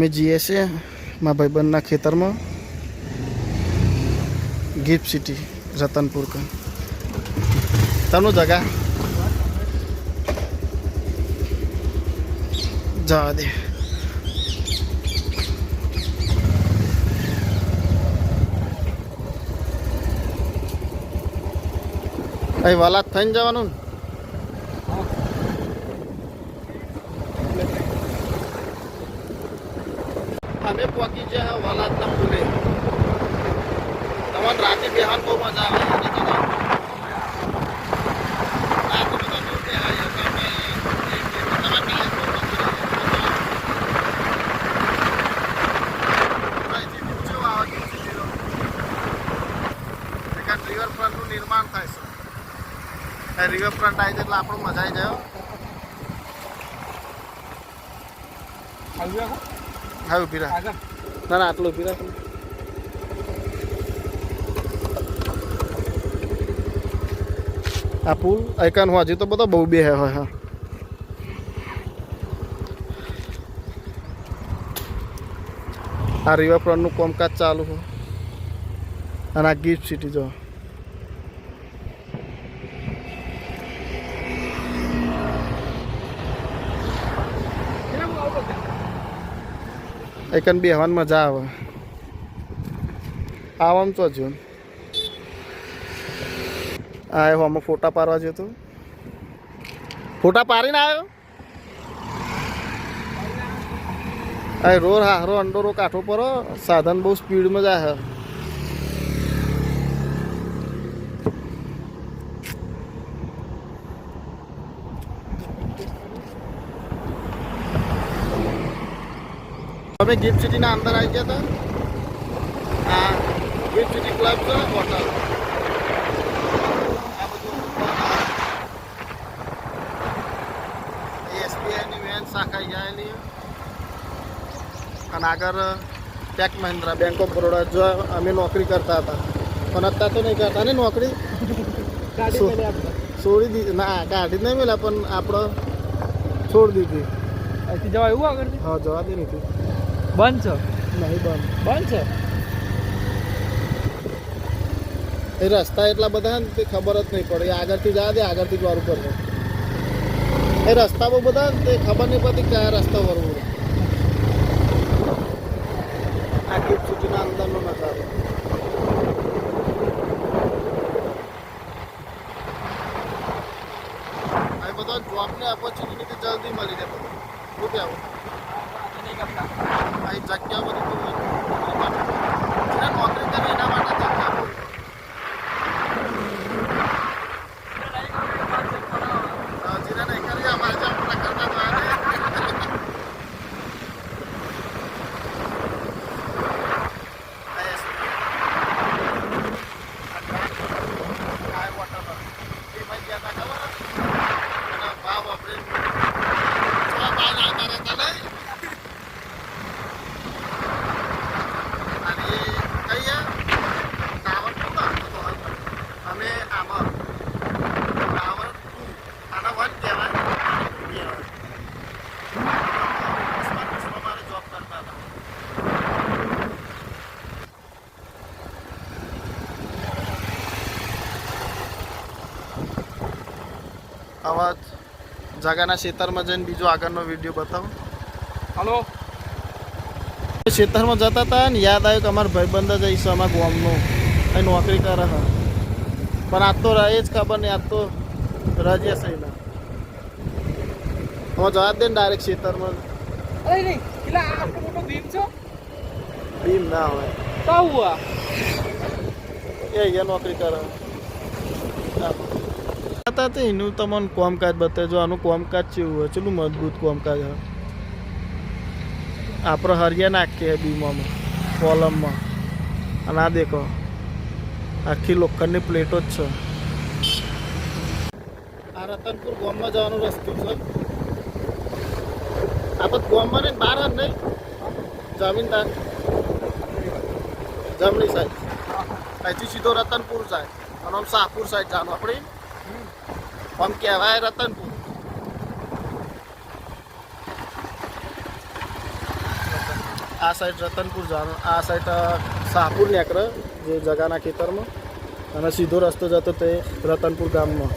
અમે જઈએ છીએ મારા ભાઈબંધના ખેતરમાં, ગિફ્ટ સિટી, રતનપુર કા તનું જગા. જવા દે. અહીં વાલાત થઈને જવાનું ને? અમે પહોંચી ગયા વાલાદના પુલે. તમને રાતે બેહાન બહુ મજા આવે તમારા છે રિવરફ્રન્ટનું નિર્માણ થાય છે. રિવરફ્રન્ટ આવી એટલે આપણું મજા આવી જાય હો. ઊભી રાખ ના ના આટલું ઊભી રાખ આ પુલ આઈકાન હું હજી તો બધો બહુ બે હોય હા આ રિવરફ્રન્ટનું કોમકાજ ચાલુ હોય અને આ ગિફ્ટ સિટી જો. એકન બેહવાની મજા આવે. આવામ તો જો આ હું આમાં ફોટા પાડવા જતો તો. ફોટા પાડીને આવ્યો? આ રોર હારો અંડોરો કાઠો પર સાધન બહુ સ્પીડમાં જાય અમે ગિફ્ટ સિટીના અંદર આવી ગયા હતા આ ગિફ્ટ સિટી ક્લબ છે હોટલ આ બધું એસબીઆઈની વેન શાખા જાયેલી અને આગળ tech Mahindra bank of Baroda જો અમે નોકરી કરતા હતા પણ અત્યારે તો નહીં કરતા ને નોકરી શું? છોડી દીધી ના કાઢી જ નહીં મેલા પણ આપણે છોડી દીધી અહીંથી જવા એવું આગળ હા જવા દે નથી બંધ છે? નહીં બંધ. બંધ છે? એ રસ્તા એટલા બધા ને તે ખબર જ નહીં પડે. આગળથી જવા દે આગળથી જ વારું પડે. એ રસ્તા બહુ બધા ને તે ખબર નહીં પડતી કયા રસ્તા વરવું આ ગિફ્ટ સિટીના અંદરનો નજારો. બધા જોબને ઓપોર્ચ્યુનિટી જલ્દી મળી જાય બધું. શું કહેવું? काही जाग्यावर तो આવા જગાના ખેતરમાં જઈને બીજો આગળનો વીડિયો બતાવો. હલો. ખેતરમાં જતા હતા ને યાદ આવ્યું કે અમારા ભાઈબંધ જ આવીશું અમારા ગામનો. અહીં નોકરી કરે હા પણ આજ તો રહે જ ખબર નહીં આજ તો રજે છે એના હવે જવા દે ને ડાયરેક્ટ ખેતરમાં અરે નહીં એટલે આ મોટો ભીમ છો? બીમ ના હોય. કાવું હુઆ એ નોકરી કરે હતા તે એનું તમને કોમકાજ બતાવજો આનું કોમકાજ કેવું હોય, ચેટલું મજબૂત કોમકાજ હોય આપણે હરિયા નાખીએ બીમામાં, કોલમમાં. અને આ દેખો, આખી લોખંડની પ્લેટો જ છે. આ રતનપુર ગામમાં જવાનો રસ્તો છે. આપણે ગામમાં ને બહાર જ નહીં. જમીનદાર જમણી સાઈડ અહીંથી સીધો રતનપુર જાય અને આમ શાહપુર સાઈડ જવાનું. આપણે આમ કહેવાય રતનપુર આ સાઈડ રતનપુર જવાનું. આ સાઈડ શાહપુર નેકરે જે જગાના ખેતરમાં. અને સીધો રસ્તો જતો તે રતનપુર ગામમાં.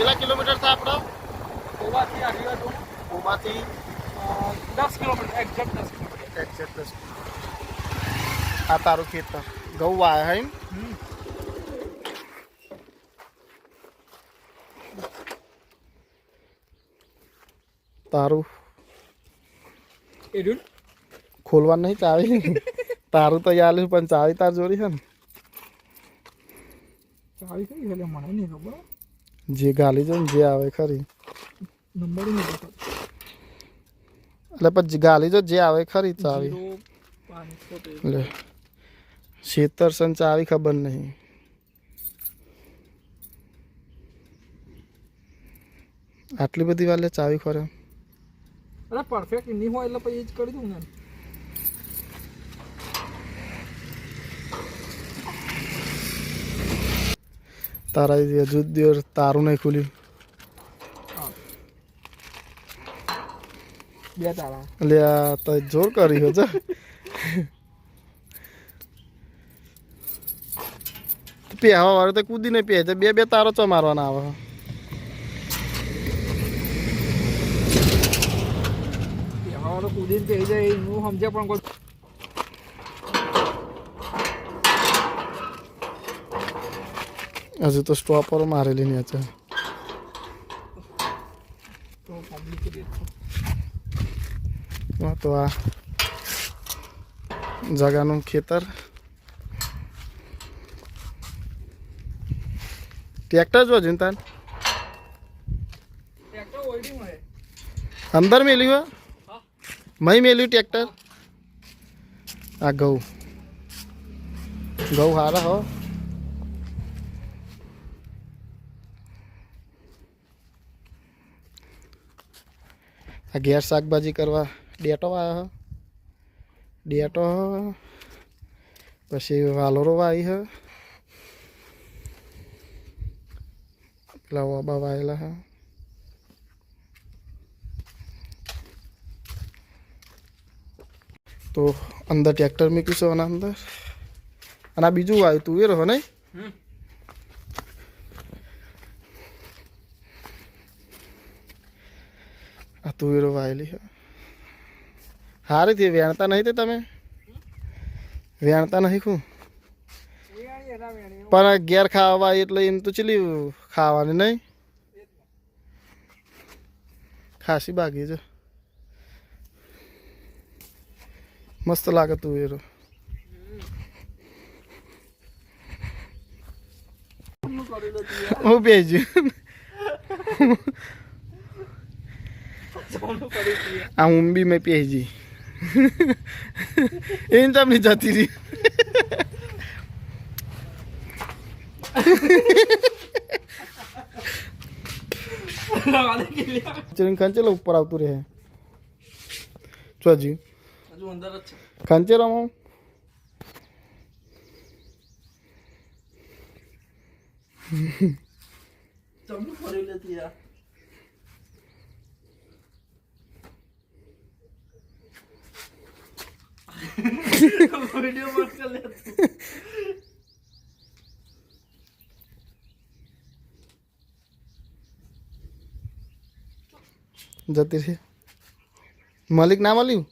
કેટલા કિલોમીટર થાય આપણો ગોવાથી આગળ હતું ઓબાથી અ, દસ કિલોમીટર એક્ઝેક્ટ દસ કિલોમીટર એક્ઝેક્ટ દસ આ તારું ખેતર ઘઉં વાયા હે હમ. તારું એ રહ્યું ને? ખોલવાનું નહીં ચાવી તારું તો યાર પણ ચાવી તાર જોડી છે ને ચાવી કઈ એટલે મને નહીં ખબર જે ગાલી છે ને જે આવે ખરી નંબર નહીં ખબર એટલે પછી ગાલી જો જે આવે ખરી ચાવી જીરો પાંચસો તેર. લે શેતર સન ચાવી ખબર નહીં આટલી બધી વાર લે ચાવી ખોરે અરે પરફેક્ટ નહીં હોય એટલે પછી એ જ કરી દઉં ને તારા હજુ દિવસ તારું નહીં নাই એટલે આ તો જોર કરી છે પહેવા વાળો તો કૂદીને પહે છે બે બે તારો ચો મારવાના આવે કૂદીને કહી જાય હું સમજ્યા પણ કોઈ હજુ તો સ્ટોપર મારેલી નહીં છે તો કોમ્પ્લિકેટેડ હા, તો આ જગાનું ખેતર ટ્રેક્ટર જો છે તાર ટ્રેક્ટર ઓઈડિંગ હોય અંદર મેલ્યું હે હા. મહી મેલ્યું ટ્રેક્ટર આ ઘઉં ઘઉં હારા હો આ ઘેર શાકભાજી કરવા ડેટો આવ્યો હ ડેટો હ. પછી વાલોરો વાવી હ પેલા ઓબા વાયેલા હા તો અંદર ટ્રેક્ટર મૂક્યું છે આના અંદર અને આ બીજું આવ્યું તું એ રહો નહીં તુવેરો વાયેલી છે સારી થી વેણતા નહીં તે તમે? વેણતા નહીં ખું? પણ ઘેર ખાવા એટલે એમ તો ચીલી ખાવાની નહીં? ખાસી બાકી છે. મસ્ત લાગે તુવેરો. હું ભેજ્યું આ હું બી મેં પહેજી એને તમને જતી રહી લગાડે કે લ્યા. ચરીને ખંચેલો ઉપર આવતું રહે ચોજી હજુ અંદર જ છે ખંચે રમો ચમનું ફરી લેતી યાર બંધ કર લે તું. જતી છે મલિક ના મળ્યું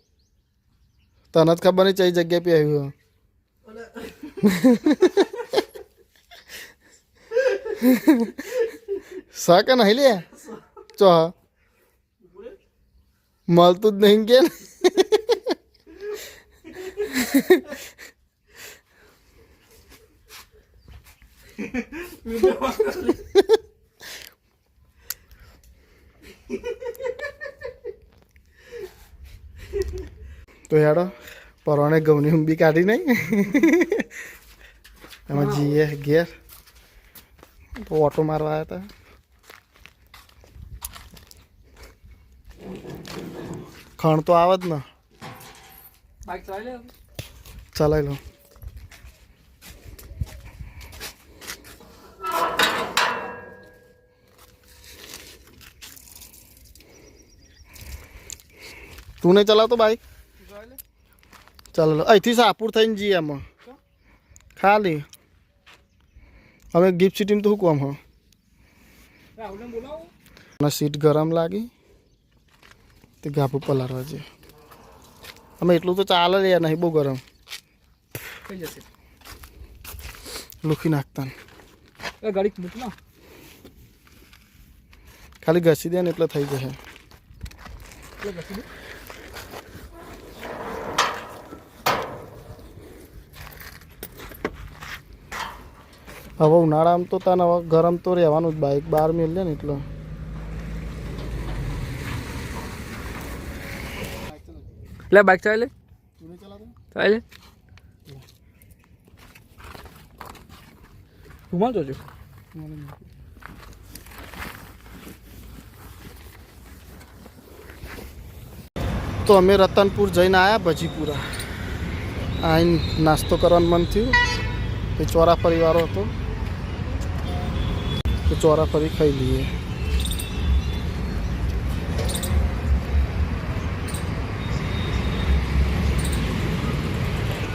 તને જ ખબર નહીં ચઈ જગ્યા પે આવ્યું સ નહીં લે ચો મળતું જ નહીં કે તો હેડો પરવાણે ઘઉંની ઊંબી કાઢી નહીં એમાં જઈએ ઘેર તો ઓટો મારવા આવ્યા હતા ખણ તો આવે જ ને બાઈક ચલાવી લો તું નહીં ચલાવતો બાઈક? ચાલો, અહીંથી સાપુર થઈને જઈએ આમાં. ખાલી. હવે ગિફ્ટ સિટીમાં તો શું કોમ હો? અને સીટ ગરમ લાગી. તે ગાભ પલારવા છે અમે એટલું તો ચાલે યાર નહીં બહુ ગરમ. થઈ જશે લુખી નાખતા ને. એ ગાડી મૂક ના ખાલી ઘસી દે ને એટલે થઈ જશે એટલે ઘસી દે હવે ઉનાળામાં તો તને હવે ગરમ તો રહેવાનું જ બાઈક બહાર મેળે ને એટલે લે બાઈક ચલાવી લે રૂમાલ જોજો તો અમે રતનપુર જઈને આવ્યા ભજીપુરા આઈને નાસ્તો કરવાનું મન થયું તે ચોરા પરિવારો હતો તો ચોરા ફરી ખાઈ લઈએ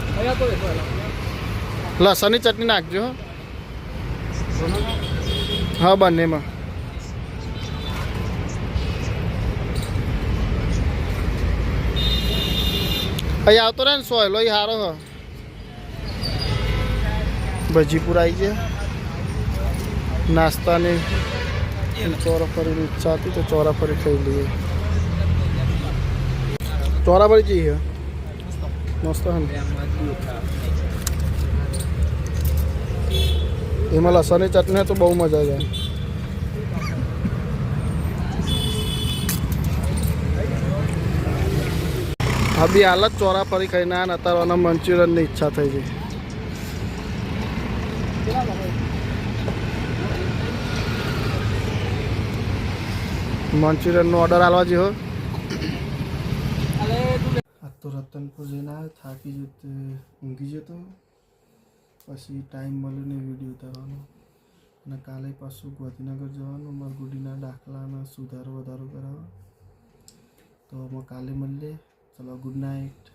અહીંયા તો દેખો એલા લસણની ચટણી નાખજો હો. હા બંનેમાં અહીં આવતો રહે ને સોયલો એ સારો હ ભજીપુર આવી ગયા નાસ્તાની ચોરાફરીની ઈચ્છા હતી તો ચોરાફરી ખાઈ લઈએ ચોરાફરી જઈએ મસ્ત હે એમાં લસણની ચટણી તો બહુ મજા આવે. હા બી હાલ જ ચોરા ફરી ખાઈને આ નતારવાના મંચુરિયનની ઈચ્છા થઈ ગઈ. મંચુરિયનનો ઓર્ડર આલવા જેવો. રતનપુર જઈને થાકી જતો, ઊંઘી જતો. પછી ટાઈમ મળ્યો ને વીડિયો ઉતારવાનો. અને કાલે પાછું ગોધીનગર જવાનું ગુડીના દાખલાના સુધારો વધારો કરાવવા. તો અમે કાલે મળીએ. ચલો ગુડ નાઇટ